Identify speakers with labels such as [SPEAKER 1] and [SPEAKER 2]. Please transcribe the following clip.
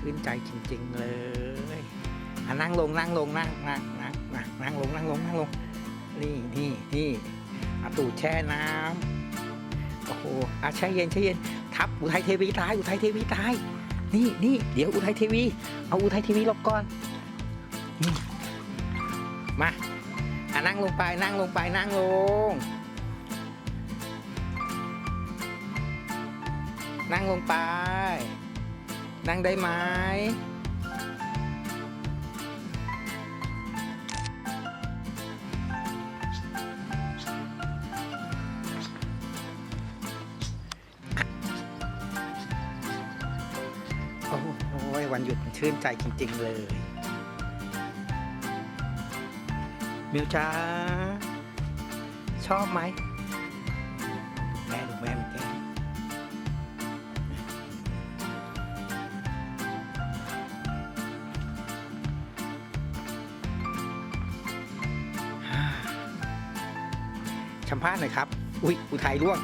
[SPEAKER 1] ชื่นใจจริง ๆ เลยอะนั่งลงนั่งลงนั่งนั่งนั่งนั่งนั่งลงนั่งลงนั่งลงนี่นี่นี่อาตูดแช่น้ำโอ้โหอะแช่เย็นแช่เย็นทับอุทัยเทวีตายอุทัยเทวีตายนี่นี่เดี๋ยวอุทัยเทวีเอาอุทัยเทวีลบก่อนมาอะนั่งลงไปนั่งลงไปนั่งลง นั่งลงไป นั่งได้ไหมโอ้โหวันหยุดชื่นใจจริง ๆ เลย มิวจ้าชอบไหม ชัมพาษณ์หน่อยครับ อุ้ยอุทัยร่วง